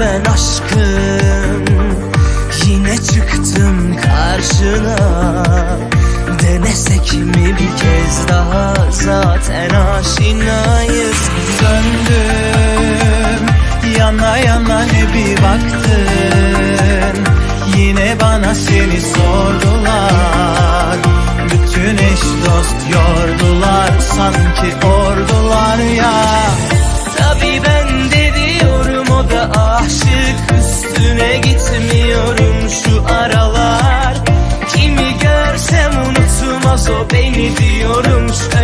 ben aşkım. Yine çıktım karşına. Denesek mi bir kez daha? Zaten aşinayız. Döndüm. Yana yana ne bir baktın Yine bana seni sordular. Bütün eş dost yordular. Sanki artık üstüne gitmiyorum şu aralar. Kimi görsem unutmaz o beni diyorum şu